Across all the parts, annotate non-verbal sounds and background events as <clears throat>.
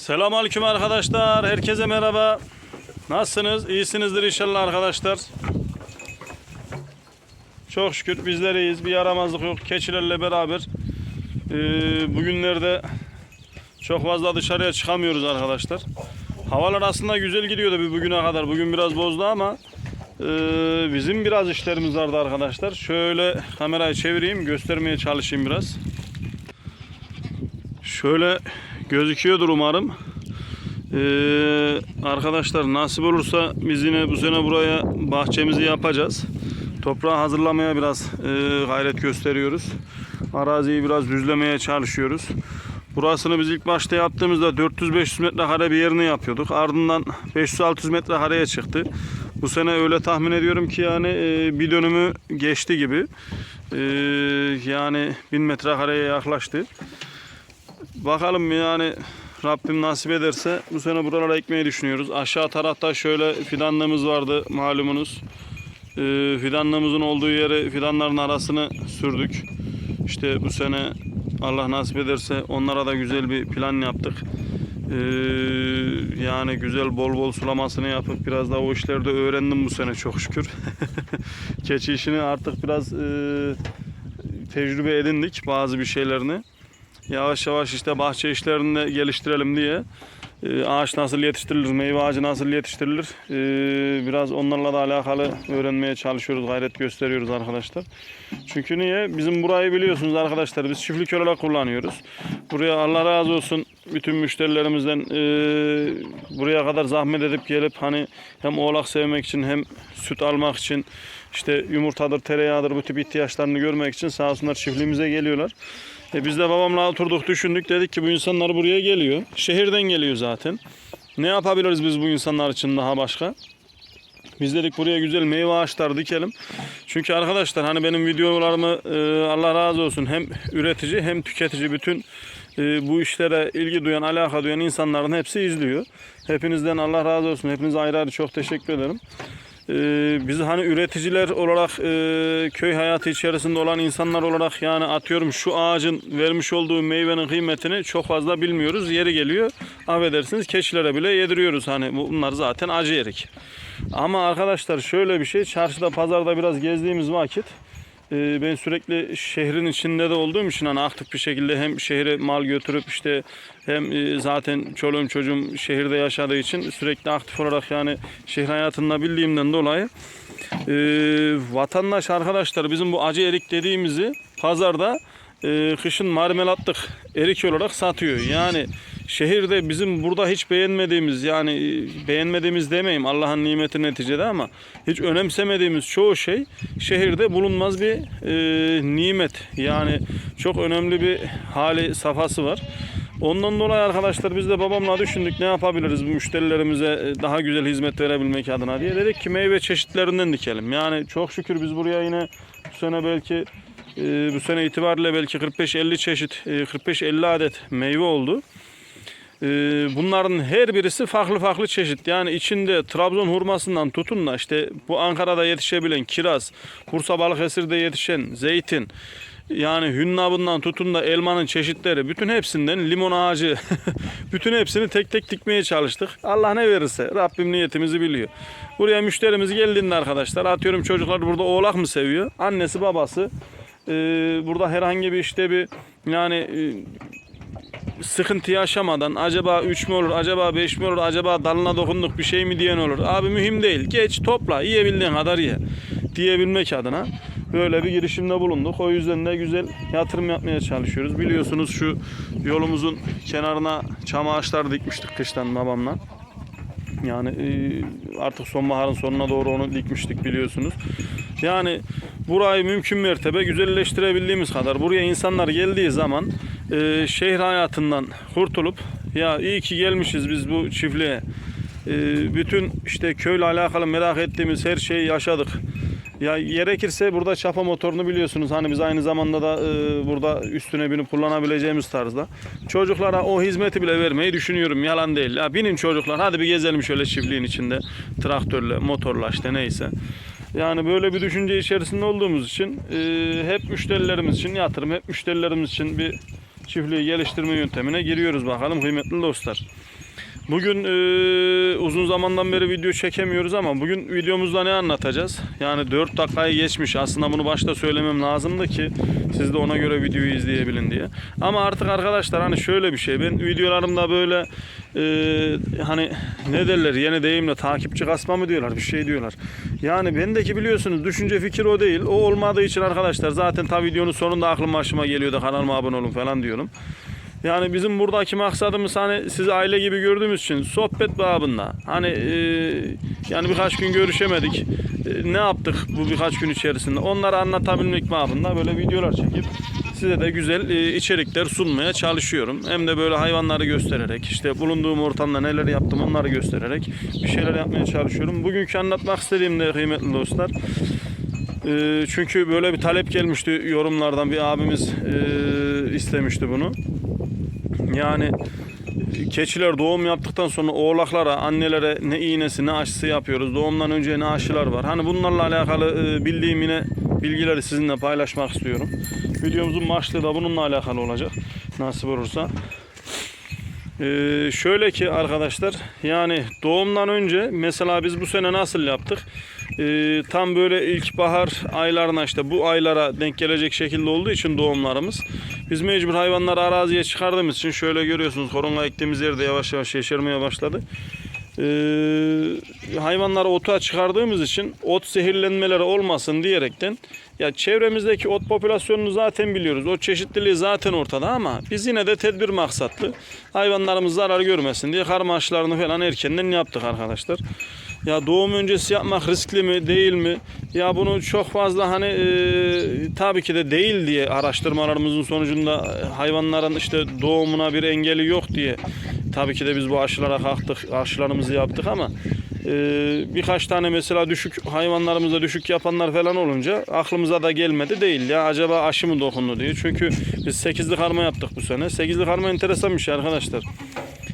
Selamünaleyküm arkadaşlar. Herkese merhaba. Nasılsınız? İyisinizdir inşallah arkadaşlar. Çok şükür bizler iyiyiz. Bir yaramazlık yok. Keçilerle beraber ee, bugünlerde çok fazla dışarıya çıkamıyoruz arkadaşlar. Havalar aslında güzel gidiyordu bir bugüne kadar. Bugün biraz bozdu ama ee, bizim biraz işlerimiz vardı arkadaşlar. Şöyle kamerayı çevireyim, göstermeye çalışayım biraz. Şöyle gözüküyordur umarım. Ee, arkadaşlar nasip olursa biz yine bu sene buraya bahçemizi yapacağız. Toprağı hazırlamaya biraz e, gayret gösteriyoruz. Araziyi biraz düzlemeye çalışıyoruz. Burasını biz ilk başta yaptığımızda 400-500 metrekare bir yerini yapıyorduk. Ardından 500-600 metrekareye çıktı. Bu sene öyle tahmin ediyorum ki yani e, bir dönümü geçti gibi. E, yani 1000 metrekareye yaklaştı. Bakalım yani Rabbim nasip ederse bu sene buralara ekmeyi düşünüyoruz. Aşağı tarafta şöyle fidanlığımız vardı malumunuz. Ee, fidanlığımızın olduğu yere fidanların arasını sürdük. İşte bu sene Allah nasip ederse onlara da güzel bir plan yaptık. Ee, yani güzel bol bol sulamasını yapıp biraz da o işlerde öğrendim bu sene çok şükür. <laughs> Keçi işini artık biraz e, tecrübe edindik bazı bir şeylerini yavaş yavaş işte bahçe işlerini geliştirelim diye e, ağaç nasıl yetiştirilir, meyve ağacı nasıl yetiştirilir e, biraz onlarla da alakalı öğrenmeye çalışıyoruz, gayret gösteriyoruz arkadaşlar. Çünkü niye? Bizim burayı biliyorsunuz arkadaşlar biz çiftlik olarak kullanıyoruz. Buraya Allah razı olsun bütün müşterilerimizden e, buraya kadar zahmet edip gelip hani hem oğlak sevmek için hem süt almak için işte yumurtadır, tereyağıdır bu tip ihtiyaçlarını görmek için sağ olsunlar çiftliğimize geliyorlar. E biz de babamla oturduk düşündük dedik ki bu insanlar buraya geliyor. Şehirden geliyor zaten. Ne yapabiliriz biz bu insanlar için daha başka? Biz dedik buraya güzel meyve ağaçları dikelim. Çünkü arkadaşlar hani benim videolarımı e, Allah razı olsun hem üretici hem tüketici bütün e, bu işlere ilgi duyan, alaka duyan insanların hepsi izliyor. Hepinizden Allah razı olsun. Hepinize ayrı ayrı çok teşekkür ederim. Ee, biz hani üreticiler olarak e, köy hayatı içerisinde olan insanlar olarak yani atıyorum şu ağacın vermiş olduğu meyvenin kıymetini çok fazla bilmiyoruz. Yeri geliyor affedersiniz keçilere bile yediriyoruz. Hani bunlar zaten acı erik. Ama arkadaşlar şöyle bir şey çarşıda pazarda biraz gezdiğimiz vakit e, ben sürekli şehrin içinde de olduğum için hani aktif bir şekilde hem şehre mal götürüp işte hem e, zaten çoluğum çocuğum şehirde yaşadığı için sürekli aktif olarak yani şehir hayatında bildiğimden dolayı e, vatandaş arkadaşlar bizim bu acı erik dediğimizi pazarda e, kışın marmelatlık erik olarak satıyor. Yani şehirde bizim burada hiç beğenmediğimiz yani e, beğenmediğimiz demeyeyim Allah'ın nimeti neticede ama hiç önemsemediğimiz çoğu şey şehirde bulunmaz bir e, nimet. Yani çok önemli bir hali safhası var. Ondan dolayı arkadaşlar biz de babamla düşündük ne yapabiliriz müşterilerimize e, daha güzel hizmet verebilmek adına diye. Dedik ki meyve çeşitlerinden dikelim. Yani çok şükür biz buraya yine bu sene belki e, bu sene itibariyle belki 45-50 çeşit, e, 45-50 adet meyve oldu. E, bunların her birisi farklı farklı çeşit. Yani içinde Trabzon hurmasından tutun da işte bu Ankara'da yetişebilen kiraz, Bursa Balıkesir'de yetişen zeytin, yani hünnabından tutun da elmanın çeşitleri bütün hepsinden limon ağacı <laughs> bütün hepsini tek tek dikmeye çalıştık. Allah ne verirse Rabbim niyetimizi biliyor. Buraya müşterimiz geldiğinde arkadaşlar atıyorum çocuklar burada oğlak mı seviyor? Annesi babası e, burada herhangi bir işte bir yani e, sıkıntı yaşamadan acaba 3 mü olur, acaba 5 mi olur, acaba dalına dokunduk bir şey mi diyen olur. Abi mühim değil. Geç topla, yiyebildiğin kadar ye diyebilmek adına böyle bir girişimde bulunduk. O yüzden de güzel yatırım yapmaya çalışıyoruz. Biliyorsunuz şu yolumuzun kenarına çam ağaçları dikmiştik kıştan babamla. Yani e, artık sonbaharın sonuna doğru onu dikmiştik biliyorsunuz. Yani burayı mümkün mertebe güzelleştirebildiğimiz kadar buraya insanlar geldiği zaman e, şehir hayatından kurtulup ya iyi ki gelmişiz biz bu çiftliğe. E, bütün işte köyle alakalı merak ettiğimiz her şeyi yaşadık. Ya gerekirse burada çapa motorunu biliyorsunuz. Hani biz aynı zamanda da e, burada üstüne binip kullanabileceğimiz tarzda. Çocuklara o hizmeti bile vermeyi düşünüyorum. Yalan değil. Ya binin çocuklar hadi bir gezelim şöyle çiftliğin içinde. Traktörle, motorla işte neyse. Yani böyle bir düşünce içerisinde olduğumuz için e, hep müşterilerimiz için yatırım, hep müşterilerimiz için bir çiftliği geliştirme yöntemine giriyoruz bakalım kıymetli dostlar. Bugün e, uzun zamandan beri video çekemiyoruz ama bugün videomuzda ne anlatacağız? Yani 4 dakikayı geçmiş. Aslında bunu başta söylemem lazımdı ki siz de ona göre videoyu izleyebilin diye. Ama artık arkadaşlar hani şöyle bir şey. Ben videolarımda böyle e, hani ne derler yeni deyimle takipçi kasma mı diyorlar bir şey diyorlar. Yani bendeki biliyorsunuz düşünce fikir o değil. O olmadığı için arkadaşlar zaten ta videonun sonunda aklım başıma geliyor da kanalıma abone olun falan diyorum. Yani bizim buradaki maksadımız hani sizi aile gibi gördüğümüz için sohbet babında. Hani e, yani birkaç gün görüşemedik. E, ne yaptık bu birkaç gün içerisinde? Onları anlatabilmek babında böyle videolar çekip size de güzel e, içerikler sunmaya çalışıyorum. Hem de böyle hayvanları göstererek, işte bulunduğum ortamda neler yaptım onları göstererek bir şeyler yapmaya çalışıyorum. Bugünkü anlatmak istediğim de kıymetli dostlar. E, çünkü böyle bir talep gelmişti yorumlardan bir abimiz e, istemişti bunu. Yani keçiler doğum yaptıktan sonra oğlaklara, annelere ne iğnesi ne aşısı yapıyoruz. Doğumdan önce ne aşılar var. Hani bunlarla alakalı e, bildiğim yine bilgileri sizinle paylaşmak istiyorum. Videomuzun başlığı da bununla alakalı olacak. Nasip olursa. Ee, şöyle ki arkadaşlar yani doğumdan önce mesela biz bu sene nasıl yaptık? Ee, tam böyle ilkbahar aylarına işte bu aylara denk gelecek şekilde olduğu için doğumlarımız biz mecbur hayvanları araziye çıkardığımız için şöyle görüyorsunuz korona ektiğimiz yerde yavaş yavaş yeşermeye başladı. Ee, hayvanları ota çıkardığımız için ot zehirlenmeleri olmasın diyerekten ya çevremizdeki ot popülasyonunu zaten biliyoruz. O çeşitliliği zaten ortada ama biz yine de tedbir maksatlı hayvanlarımız zarar görmesin diye karma aşılarını falan erkenden yaptık arkadaşlar. Ya doğum öncesi yapmak riskli mi değil mi? Ya bunu çok fazla hani e, tabii ki de değil diye araştırmalarımızın sonucunda e, hayvanların işte doğumuna bir engeli yok diye tabii ki de biz bu aşılara kalktık, aşılarımızı yaptık ama e, birkaç tane mesela düşük hayvanlarımızda düşük yapanlar falan olunca aklımıza da gelmedi değil ya acaba aşı mı dokundu diye. Çünkü biz 8'li karma yaptık bu sene. 8'li karma enteresan bir şey arkadaşlar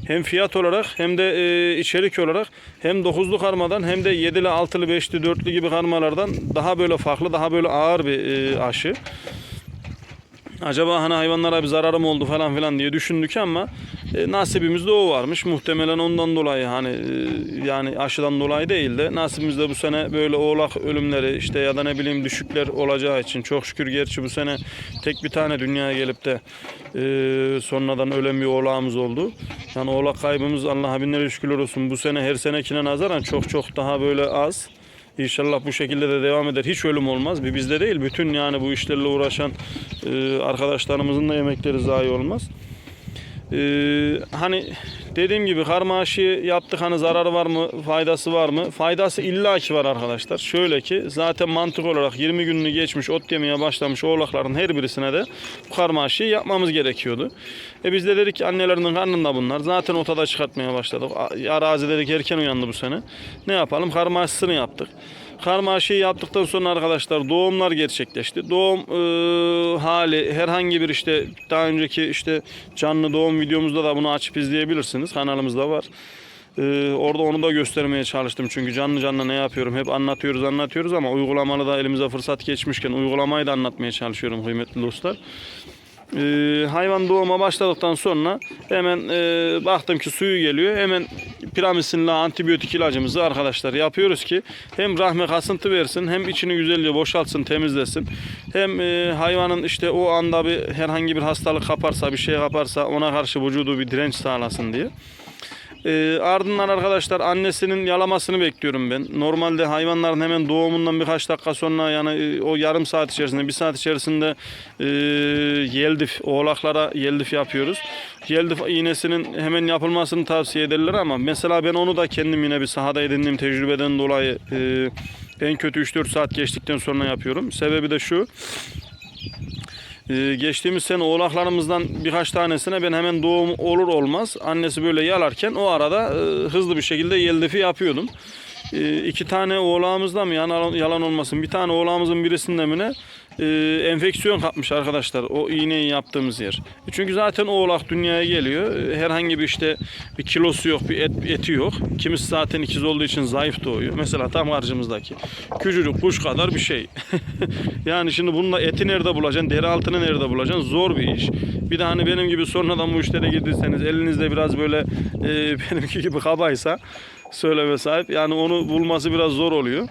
hem fiyat olarak hem de e, içerik olarak hem 9'lu karmadan hem de 7'li, 6'lı, 5'li, 4'lü gibi karmalardan daha böyle farklı, daha böyle ağır bir e, aşı. Acaba hani hayvanlara bir zararı mı oldu falan filan diye düşündük ama e, nasibimizde o varmış. Muhtemelen ondan dolayı hani e, yani aşıdan dolayı değil de nasibimizde bu sene böyle oğlak ölümleri işte ya da ne bileyim düşükler olacağı için çok şükür gerçi bu sene tek bir tane dünyaya gelip de e, sonradan ölen bir oğlağımız oldu. Yani oğlak kaybımız Allah'a binlerce şükürler olsun bu sene her senekine nazaran çok çok daha böyle az. İnşallah bu şekilde de devam eder. Hiç ölüm olmaz. Bir bizde değil. Bütün yani bu işlerle uğraşan e, arkadaşlarımızın da emekleri zayi olmaz. E, hani dediğim gibi karma aşı yaptık hani zararı var mı faydası var mı? Faydası illaki var arkadaşlar. Şöyle ki zaten mantık olarak 20 gününü geçmiş ot yemeye başlamış oğlakların her birisine de bu karma aşıyı yapmamız gerekiyordu. E biz de dedik ki annelerinin karnında bunlar. Zaten ota da çıkartmaya başladık. Arazi dedik erken uyandı bu sene. Ne yapalım? Karma aşısını yaptık. Karma aşıyı yaptıktan sonra arkadaşlar doğumlar gerçekleşti. Doğum e, hali herhangi bir işte daha önceki işte canlı doğum videomuzda da bunu açıp izleyebilirsiniz. Kanalımızda var. E, orada onu da göstermeye çalıştım. Çünkü canlı canlı ne yapıyorum hep anlatıyoruz anlatıyoruz ama uygulamalı da elimize fırsat geçmişken uygulamayı da anlatmaya çalışıyorum kıymetli dostlar. Ee, hayvan doğuma başladıktan sonra hemen e, baktım ki suyu geliyor. Hemen piramisinle antibiyotik ilacımızı arkadaşlar yapıyoruz ki hem rahme kasıntı versin hem içini güzelce boşaltsın temizlesin. Hem e, hayvanın işte o anda bir herhangi bir hastalık kaparsa bir şey kaparsa ona karşı vücudu bir direnç sağlasın diye. E, ardından arkadaşlar annesinin yalamasını bekliyorum ben. Normalde hayvanların hemen doğumundan birkaç dakika sonra yani e, o yarım saat içerisinde bir saat içerisinde e, yeldif oğlaklara yeldif yapıyoruz. Yeldif iğnesinin hemen yapılmasını tavsiye ederler ama mesela ben onu da kendim yine bir sahada edindiğim tecrübeden dolayı e, en kötü 3-4 saat geçtikten sonra yapıyorum. Sebebi de şu. Ee, geçtiğimiz sene oğlaklarımızdan birkaç tanesine ben hemen doğum olur olmaz annesi böyle yalarken o arada e, hızlı bir şekilde yeldifi yapıyordum. E, iki tane oğlağımızda mı yalan, yalan olmasın bir tane oğlağımızın birisinde mi ne e, enfeksiyon kapmış arkadaşlar o iğneyi yaptığımız yer. E, çünkü zaten oğlak dünyaya geliyor. E, herhangi bir işte bir kilosu yok, bir et, eti yok. Kimisi zaten ikiz olduğu için zayıf doğuyor. Mesela tam karşımızdaki. Küçücük kuş kadar bir şey. <laughs> yani şimdi bununla eti nerede bulacaksın, deri altını nerede bulacaksın? Zor bir iş. Bir de hani benim gibi sonradan bu işlere girdiyseniz elinizde biraz böyle e, <laughs> benimki gibi kabaysa söyleme sahip. Yani onu bulması biraz zor oluyor.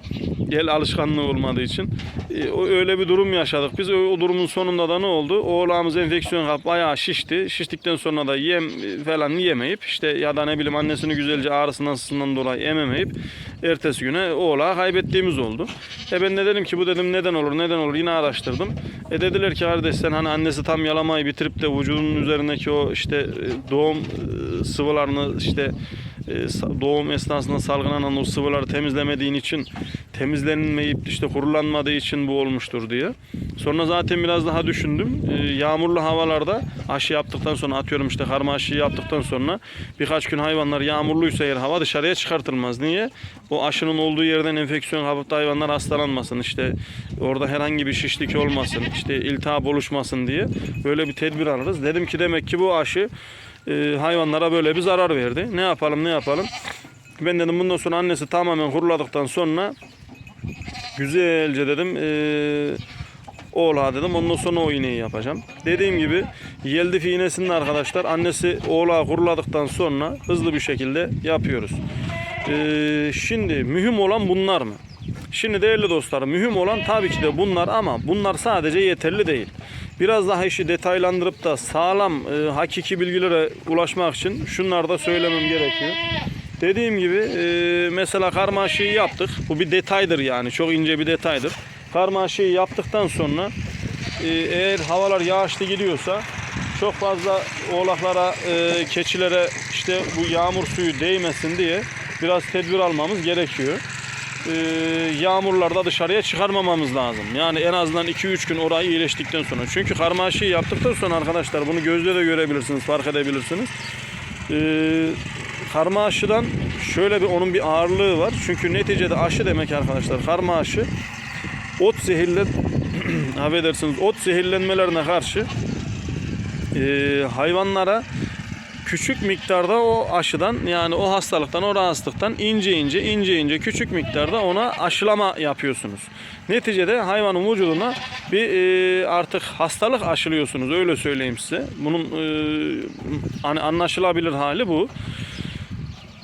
El alışkanlığı olmadığı için. E, öyle bir durum yaşadık. Biz o, durumun sonunda da ne oldu? Oğlağımız enfeksiyon kap bayağı şişti. Şiştikten sonra da yem e, falan yemeyip işte ya da ne bileyim annesini güzelce ağrısından sızından dolayı ememeyip ertesi güne oğlağı kaybettiğimiz oldu. E ben de dedim ki bu dedim neden olur neden olur yine araştırdım. E dediler ki kardeş sen hani annesi tam yalamayı bitirip de vücudunun üzerindeki o işte e, doğum sıvılarını işte doğum esnasında salgılanan o sıvıları temizlemediğin için temizlenmeyip işte kurulanmadığı için bu olmuştur diye. Sonra zaten biraz daha düşündüm. E, Yağmurlu havalarda aşı yaptıktan sonra atıyorum işte karma aşıyı yaptıktan sonra birkaç gün hayvanlar yağmurluysa eğer hava dışarıya çıkartılmaz. Niye? O aşının olduğu yerden enfeksiyon kapıp hayvanlar hastalanmasın. işte orada herhangi bir şişlik olmasın. işte iltihap oluşmasın diye böyle bir tedbir alırız. Dedim ki demek ki bu aşı e, hayvanlara böyle bir zarar verdi. Ne yapalım ne yapalım? Ben dedim bundan sonra annesi tamamen kuruladıktan sonra güzelce dedim e, oğlağa dedim ondan sonra o iğneyi yapacağım. Dediğim gibi yeldifi iğnesinin arkadaşlar annesi oğlağı kuruladıktan sonra hızlı bir şekilde yapıyoruz. E, şimdi mühim olan bunlar mı? Şimdi değerli dostlarım mühim olan tabii ki de bunlar ama bunlar sadece yeterli değil. Biraz daha işi detaylandırıp da sağlam e, hakiki bilgilere ulaşmak için şunları da söylemem gerekiyor. Dediğim gibi e, mesela karma aşıyı yaptık. Bu bir detaydır yani çok ince bir detaydır. Karma aşıyı yaptıktan sonra e, eğer havalar yağışlı gidiyorsa çok fazla oğlaklara, e, keçilere işte bu yağmur suyu değmesin diye biraz tedbir almamız gerekiyor e, yağmurlarda dışarıya çıkarmamamız lazım. Yani en azından 2-3 gün orayı iyileştikten sonra. Çünkü karma aşıyı yaptıktan sonra arkadaşlar bunu gözle de görebilirsiniz, fark edebilirsiniz. E, karma aşıdan şöyle bir onun bir ağırlığı var. Çünkü neticede aşı demek arkadaşlar karma aşı ot zehirlen <clears throat> affedersiniz ot zehirlenmelerine karşı e, hayvanlara küçük miktarda o aşıdan yani o hastalıktan o rahatsızlıktan ince ince ince ince küçük miktarda ona aşılama yapıyorsunuz. Neticede hayvanın vücuduna bir e, artık hastalık aşılıyorsunuz öyle söyleyeyim size. Bunun e, hani anlaşılabilir hali bu.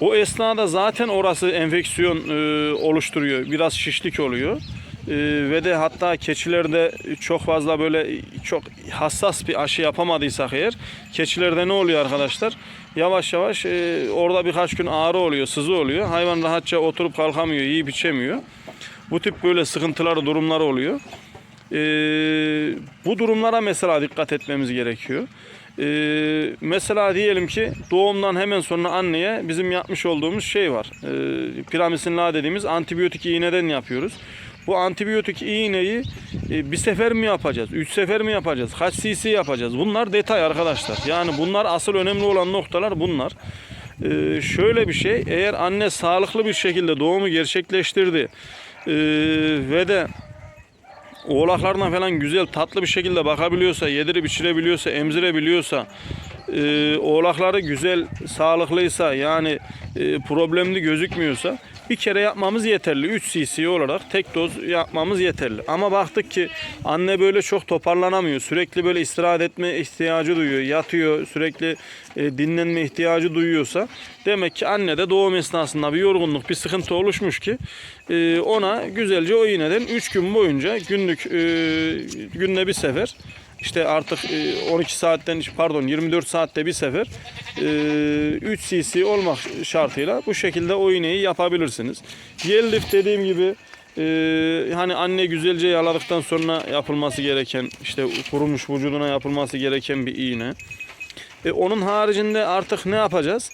O esnada zaten orası enfeksiyon e, oluşturuyor. Biraz şişlik oluyor. E, ve de hatta keçilerde çok fazla böyle çok hassas bir aşı yapamadıysak eğer keçilerde ne oluyor arkadaşlar? Yavaş yavaş e, orada birkaç gün ağrı oluyor, sızı oluyor. Hayvan rahatça oturup kalkamıyor, yiyip içemiyor. Bu tip böyle sıkıntıları, durumları oluyor. Ee, bu durumlara mesela dikkat etmemiz gerekiyor. Ee, mesela diyelim ki doğumdan hemen sonra anneye bizim yapmış olduğumuz şey var. Ee, piramisin dediğimiz antibiyotik iğneden yapıyoruz. Bu antibiyotik iğneyi e, bir sefer mi yapacağız? Üç sefer mi yapacağız? Kaç cc yapacağız? Bunlar detay arkadaşlar. Yani bunlar asıl önemli olan noktalar bunlar. Ee, şöyle bir şey. Eğer anne sağlıklı bir şekilde doğumu gerçekleştirdi ee, ve de oğlaklarına falan güzel tatlı bir şekilde bakabiliyorsa, yedirip içirebiliyorsa, emzirebiliyorsa, e, oğlakları güzel, sağlıklıysa yani e, problemli gözükmüyorsa bir kere yapmamız yeterli. 3 cc olarak tek doz yapmamız yeterli. Ama baktık ki anne böyle çok toparlanamıyor. Sürekli böyle istirahat etme ihtiyacı duyuyor. Yatıyor, sürekli e, dinlenme ihtiyacı duyuyorsa demek ki anne de doğum esnasında bir yorgunluk, bir sıkıntı oluşmuş ki e, ona güzelce o iğneden 3 gün boyunca günlük e, günde bir sefer işte artık e, 12 saatten pardon 24 saatte bir sefer e, 3 cc olmak şartıyla bu şekilde o iğneyi yapabilirsiniz. Yel lif dediğim gibi e, hani anne güzelce yaladıktan sonra yapılması gereken işte kurumuş vücuduna yapılması gereken bir iğne. E, onun haricinde artık ne yapacağız?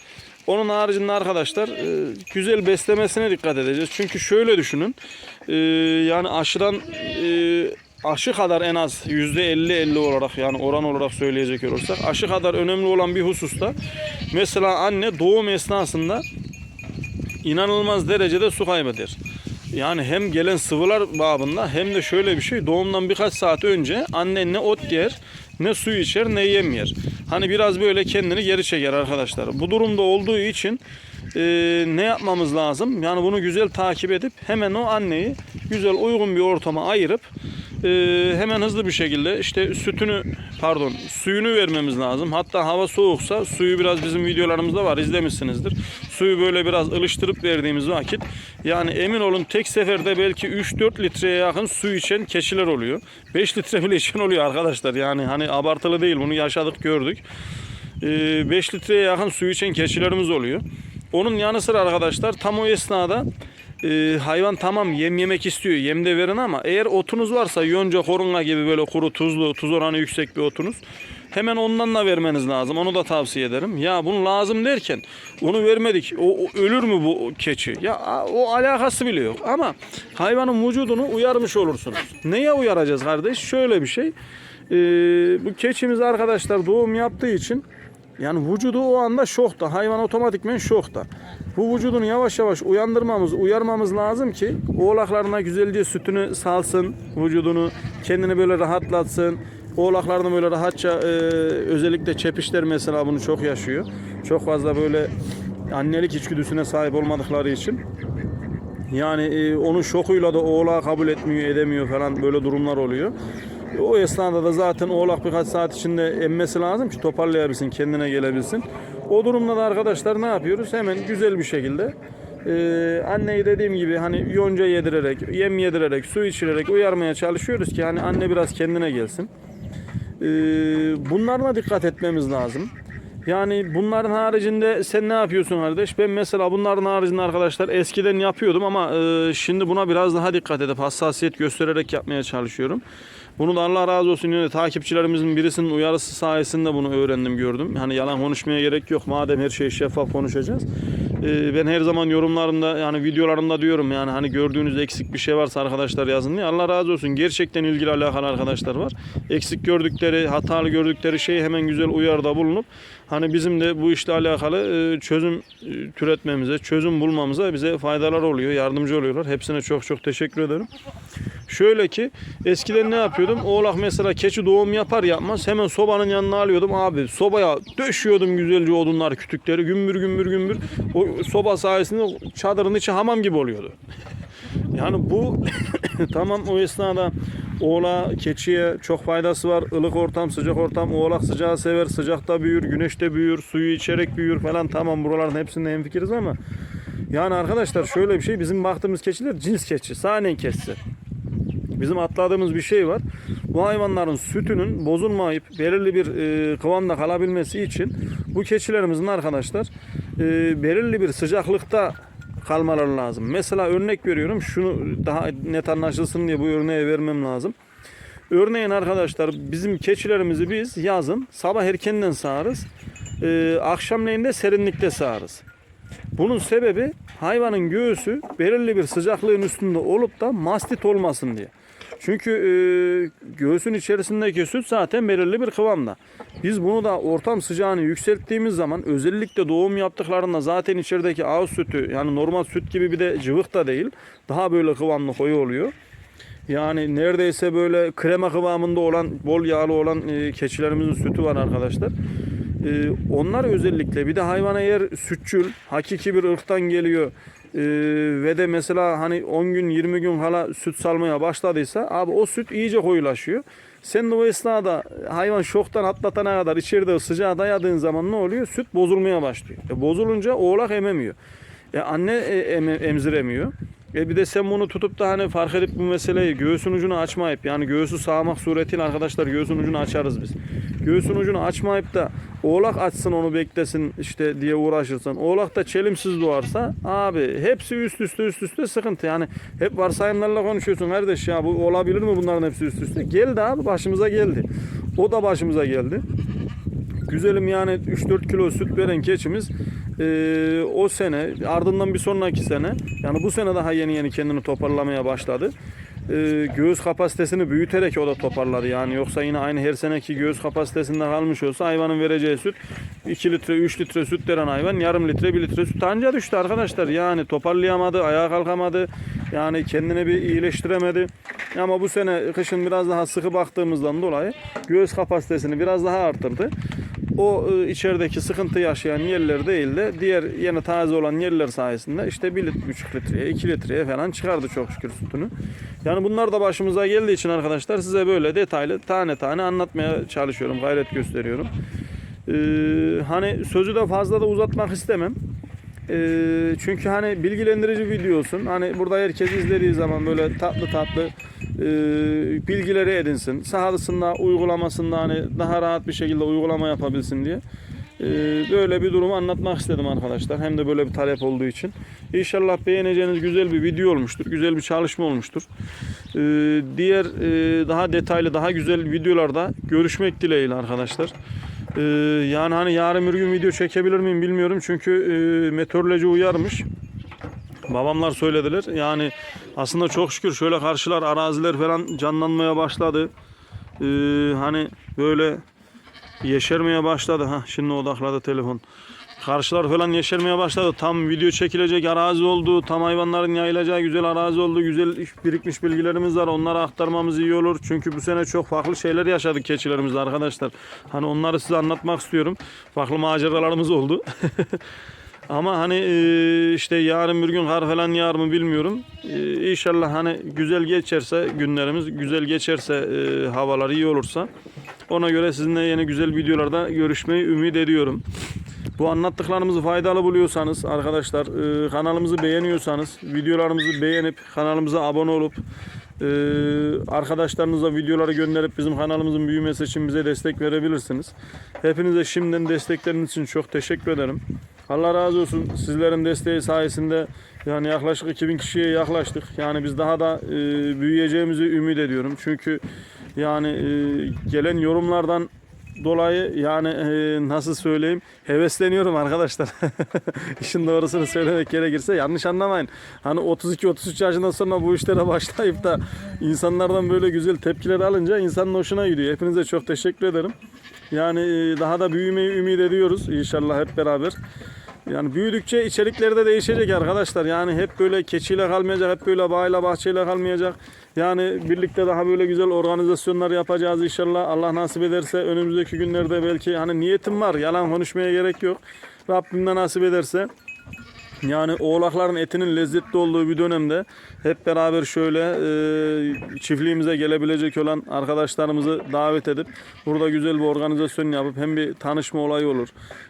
Onun haricinde arkadaşlar e, güzel beslemesine dikkat edeceğiz. Çünkü şöyle düşünün. e, yani aşıdan e, aşı kadar en az %50-50 olarak yani oran olarak söyleyecek olursak aşı kadar önemli olan bir hususta mesela anne doğum esnasında inanılmaz derecede su kaybeder. Yani hem gelen sıvılar babında hem de şöyle bir şey doğumdan birkaç saat önce anne ne ot yer ne su içer ne yem yer. Hani biraz böyle kendini geri çeker arkadaşlar. Bu durumda olduğu için e, ne yapmamız lazım? Yani bunu güzel takip edip hemen o anneyi güzel uygun bir ortama ayırıp e, hemen hızlı bir şekilde işte sütünü pardon suyunu vermemiz lazım. Hatta hava soğuksa suyu biraz bizim videolarımızda var izlemişsinizdir. Suyu böyle biraz ılıştırıp verdiğimiz vakit yani emin olun tek seferde belki 3-4 litreye yakın su içen keçiler oluyor. 5 litre bile içen oluyor arkadaşlar. Yani hani abartılı değil bunu yaşadık gördük. 5 litreye yakın su içen keçilerimiz oluyor. Onun yanı sıra arkadaşlar tam o esnada e, hayvan tamam yem yemek istiyor. Yem de verin ama eğer otunuz varsa yonca, korunga gibi böyle kuru, tuzlu, tuz oranı yüksek bir otunuz hemen ondan da vermeniz lazım. Onu da tavsiye ederim. Ya bunu lazım derken onu vermedik. O, o ölür mü bu keçi? Ya o alakası bile yok. Ama hayvanın vücudunu uyarmış olursunuz. Neye uyaracağız kardeş? Şöyle bir şey. Ee, bu keçimiz arkadaşlar doğum yaptığı için yani vücudu o anda şokta. Hayvan otomatikmen şokta. Bu vücudunu yavaş yavaş uyandırmamız, uyarmamız lazım ki oğlaklarına güzelce sütünü salsın, vücudunu kendini böyle rahatlatsın. Oğlaklarını böyle rahatça e, özellikle çepişler mesela bunu çok yaşıyor. Çok fazla böyle annelik içgüdüsüne sahip olmadıkları için. Yani e, onun şokuyla da oğlağı kabul etmiyor, edemiyor falan böyle durumlar oluyor. O esnada da zaten oğlak birkaç saat içinde emmesi lazım ki toparlayabilsin, kendine gelebilsin. O durumda da arkadaşlar ne yapıyoruz? Hemen güzel bir şekilde e, anneyi dediğim gibi hani yonca yedirerek, yem yedirerek, su içirerek uyarmaya çalışıyoruz ki hani anne biraz kendine gelsin. E, bunlarına dikkat etmemiz lazım. Yani bunların haricinde sen ne yapıyorsun kardeş? Ben mesela bunların haricinde arkadaşlar eskiden yapıyordum ama e, şimdi buna biraz daha dikkat edip hassasiyet göstererek yapmaya çalışıyorum. Bunu da Allah razı olsun yine takipçilerimizin birisinin uyarısı sayesinde bunu öğrendim gördüm. Hani yalan konuşmaya gerek yok. Madem her şeyi şeffaf konuşacağız. E, ben her zaman yorumlarımda yani videolarımda diyorum yani hani gördüğünüz eksik bir şey varsa arkadaşlar yazın diye. Allah razı olsun. Gerçekten ilgili alakalı arkadaşlar var. Eksik gördükleri, hatalı gördükleri şeyi hemen güzel uyarıda bulunup hani bizim de bu işle alakalı e, çözüm e, türetmemize, çözüm bulmamıza bize faydalar oluyor, yardımcı oluyorlar. Hepsine çok çok teşekkür ederim. Şöyle ki eskiden ne yapıyordum? Oğlak mesela keçi doğum yapar yapmaz hemen sobanın yanına alıyordum abi. Sobaya döşüyordum güzelce odunlar, kütükleri gümbür gümbür gümbür. O soba sayesinde çadırın içi hamam gibi oluyordu. Yani bu <coughs> tamam o esnada oğla keçiye çok faydası var. Ilık ortam, sıcak ortam. Oğlak sıcağı sever, sıcakta büyür, güneşte büyür, suyu içerek büyür falan. Tamam buraların hepsinde hemfikiriz ama yani arkadaşlar şöyle bir şey bizim baktığımız keçiler cins keçi. Sahnen keçisi. Bizim atladığımız bir şey var. Bu hayvanların sütünün bozulmayıp belirli bir e, kıvamda kalabilmesi için bu keçilerimizin arkadaşlar e, belirli bir sıcaklıkta kalmaları lazım. Mesela örnek veriyorum. Şunu daha net anlaşılsın diye bu örneği vermem lazım. Örneğin arkadaşlar bizim keçilerimizi biz yazın sabah erkenden sağarız. E, akşamleyin de serinlikte sağarız. Bunun sebebi hayvanın göğsü belirli bir sıcaklığın üstünde olup da mastit olmasın diye. Çünkü e, göğsün içerisindeki süt zaten belirli bir kıvamda. Biz bunu da ortam sıcağını yükselttiğimiz zaman özellikle doğum yaptıklarında zaten içerideki ağız sütü yani normal süt gibi bir de cıvık da değil. Daha böyle kıvamlı koyu oluyor. Yani neredeyse böyle krema kıvamında olan, bol yağlı olan e, keçilerimizin sütü var arkadaşlar. E, onlar özellikle bir de hayvan eğer sütçül, hakiki bir ırktan geliyor e, ve de mesela hani 10 gün 20 gün hala süt salmaya başladıysa abi o süt iyice koyulaşıyor. Sen de o esnada hayvan şoktan atlatana kadar içeride o sıcağı dayadığın zaman ne oluyor? Süt bozulmaya başlıyor. E, bozulunca oğlak ememiyor. E, anne e, eme- emziremiyor. E bir de sen bunu tutup da hani fark edip bu meseleyi göğsün ucunu açmayıp yani göğsü sağmak suretiyle arkadaşlar göğsün ucunu açarız biz. Göğsün ucunu açmayıp da oğlak açsın onu beklesin işte diye uğraşırsan oğlak da çelimsiz doğarsa abi hepsi üst üste üst üste sıkıntı. Yani hep varsayımlarla konuşuyorsun kardeş ya bu olabilir mi bunların hepsi üst üste? Geldi abi başımıza geldi. O da başımıza geldi. Güzelim yani 3-4 kilo süt veren keçimiz eee, o sene ardından bir sonraki sene yani bu sene daha yeni yeni kendini toparlamaya başladı. Eee, göğüs kapasitesini büyüterek o da toparladı yani yoksa yine aynı her seneki göğüs kapasitesinde kalmış olsa hayvanın vereceği süt 2 litre 3 litre süt veren hayvan yarım litre 1 litre süt anca düştü arkadaşlar yani toparlayamadı ayağa kalkamadı yani kendini bir iyileştiremedi ama bu sene kışın biraz daha sıkı baktığımızdan dolayı göğüs kapasitesini biraz daha arttırdı. O e, içerideki sıkıntı yaşayan yerler değil de diğer yeni taze olan yerler sayesinde işte 1,5 litreye 2 litreye falan çıkardı çok şükür sütünü. Yani bunlar da başımıza geldiği için arkadaşlar size böyle detaylı tane tane anlatmaya çalışıyorum gayret gösteriyorum. Ee, hani sözü de fazla da uzatmak istemem. Ee, çünkü hani bilgilendirici videosun. Hani burada herkes izlediği zaman böyle tatlı tatlı e, bilgileri edinsin. Sahasında, uygulamasında hani daha rahat bir şekilde uygulama yapabilsin diye. Ee, böyle bir durumu anlatmak istedim arkadaşlar. Hem de böyle bir talep olduğu için. İnşallah beğeneceğiniz güzel bir video olmuştur. Güzel bir çalışma olmuştur. Ee, diğer e, daha detaylı, daha güzel videolarda görüşmek dileğiyle arkadaşlar. Ee, yani hani yarın bir gün video çekebilir miyim bilmiyorum. Çünkü e, meteoroloji uyarmış. Babamlar söylediler. Yani aslında çok şükür şöyle karşılar araziler falan canlanmaya başladı. Ee, hani böyle yeşermeye başladı. Ha şimdi odakladı telefon. Karşılar falan yeşermeye başladı. Tam video çekilecek arazi oldu. Tam hayvanların yayılacağı güzel arazi oldu. Güzel birikmiş bilgilerimiz var. Onları aktarmamız iyi olur. Çünkü bu sene çok farklı şeyler yaşadık keçilerimizle arkadaşlar. Hani onları size anlatmak istiyorum. Farklı maceralarımız oldu. <laughs> Ama hani e, işte yarın bir gün kar falan yağar mı bilmiyorum. E, İnşallah hani güzel geçerse günlerimiz, güzel geçerse e, havalar iyi olursa ona göre sizinle yeni güzel videolarda görüşmeyi ümit ediyorum. Bu anlattıklarımızı faydalı buluyorsanız arkadaşlar e, kanalımızı beğeniyorsanız videolarımızı beğenip kanalımıza abone olup e, arkadaşlarınıza videoları gönderip bizim kanalımızın büyümesi için bize destek verebilirsiniz. Hepinize şimdiden destekleriniz için çok teşekkür ederim. Allah razı olsun sizlerin desteği sayesinde yani yaklaşık 2000 kişiye yaklaştık. Yani biz daha da e, büyüyeceğimizi ümit ediyorum. Çünkü yani e, gelen yorumlardan dolayı yani e, nasıl söyleyeyim hevesleniyorum arkadaşlar. <laughs> İşin doğrusunu söylemek gerekirse yanlış anlamayın. Hani 32-33 yaşından sonra bu işlere başlayıp da insanlardan böyle güzel tepkiler alınca insanın hoşuna gidiyor. Hepinize çok teşekkür ederim. Yani e, daha da büyümeyi ümit ediyoruz inşallah hep beraber. Yani büyüdükçe içerikleri de değişecek arkadaşlar. Yani hep böyle keçiyle kalmayacak, hep böyle bağıyla bahçeyle kalmayacak. Yani birlikte daha böyle güzel organizasyonlar yapacağız inşallah. Allah nasip ederse önümüzdeki günlerde belki hani niyetim var. Yalan konuşmaya gerek yok. Rabbim de nasip ederse yani oğlakların etinin lezzetli olduğu bir dönemde hep beraber şöyle e, çiftliğimize gelebilecek olan arkadaşlarımızı davet edip burada güzel bir organizasyon yapıp hem bir tanışma olayı olur.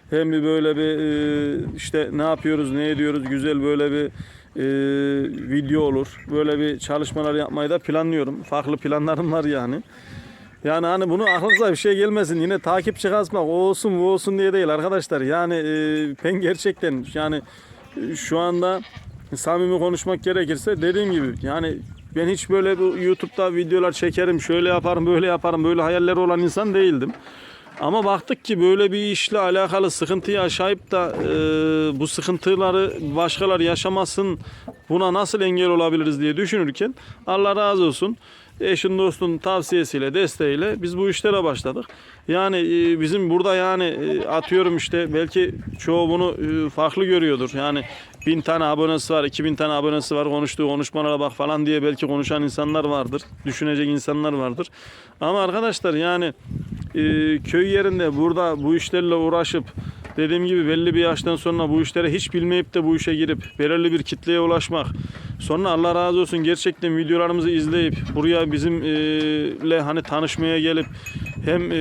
Hem bir böyle bir e, işte ne yapıyoruz, ne ediyoruz güzel böyle bir e, video olur. Böyle bir çalışmalar yapmayı da planlıyorum. Farklı planlarım var yani. Yani hani bunu aklınıza bir şey gelmesin. Yine takipçi kasmak o olsun bu olsun diye değil arkadaşlar. Yani e, ben gerçekten yani şu anda samimi konuşmak gerekirse dediğim gibi yani ben hiç böyle bu YouTube'da videolar çekerim, şöyle yaparım, böyle yaparım, böyle hayalleri olan insan değildim. Ama baktık ki böyle bir işle alakalı sıkıntı yaşayıp da e, bu sıkıntıları başkaları yaşamasın buna nasıl engel olabiliriz diye düşünürken Allah razı olsun eşin dostun tavsiyesiyle desteğiyle biz bu işlere başladık. Yani e, bizim burada yani e, atıyorum işte belki çoğu bunu e, farklı görüyordur. Yani bin tane abonesi var, iki bin tane abonesi var, konuştuğu konuşmalara bak falan diye belki konuşan insanlar vardır. Düşünecek insanlar vardır. Ama arkadaşlar yani köy yerinde burada bu işlerle uğraşıp dediğim gibi belli bir yaştan sonra bu işlere hiç bilmeyip de bu işe girip belirli bir kitleye ulaşmak. Sonra Allah razı olsun gerçekten videolarımızı izleyip buraya bizimle hani tanışmaya gelip hem e,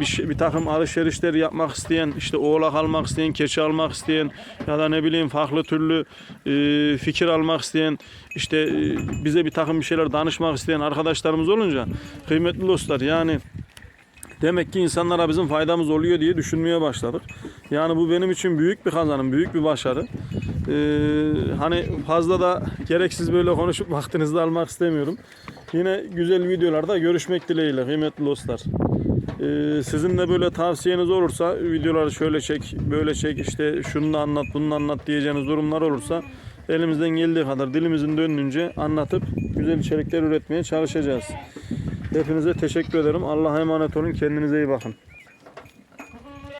bir, şey- bir takım alışverişler yapmak isteyen, işte oğlak almak isteyen, keçi almak isteyen ya da ne bileyim farklı türlü e, fikir almak isteyen, işte e, bize bir takım bir şeyler danışmak isteyen arkadaşlarımız olunca kıymetli dostlar yani Demek ki insanlara bizim faydamız oluyor diye düşünmeye başladık. Yani bu benim için büyük bir kazanım, büyük bir başarı. Ee, hani fazla da gereksiz böyle konuşup <laughs> vaktinizi almak istemiyorum. Yine güzel videolarda görüşmek dileğiyle kıymetli dostlar. Ee, sizin de böyle tavsiyeniz olursa videoları şöyle çek, böyle çek işte şunu da anlat, bunu da anlat diyeceğiniz durumlar olursa elimizden geldiği kadar dilimizin döndüğünce anlatıp güzel içerikler üretmeye çalışacağız. Hepinize teşekkür ederim. Allah'a emanet olun. Kendinize iyi bakın.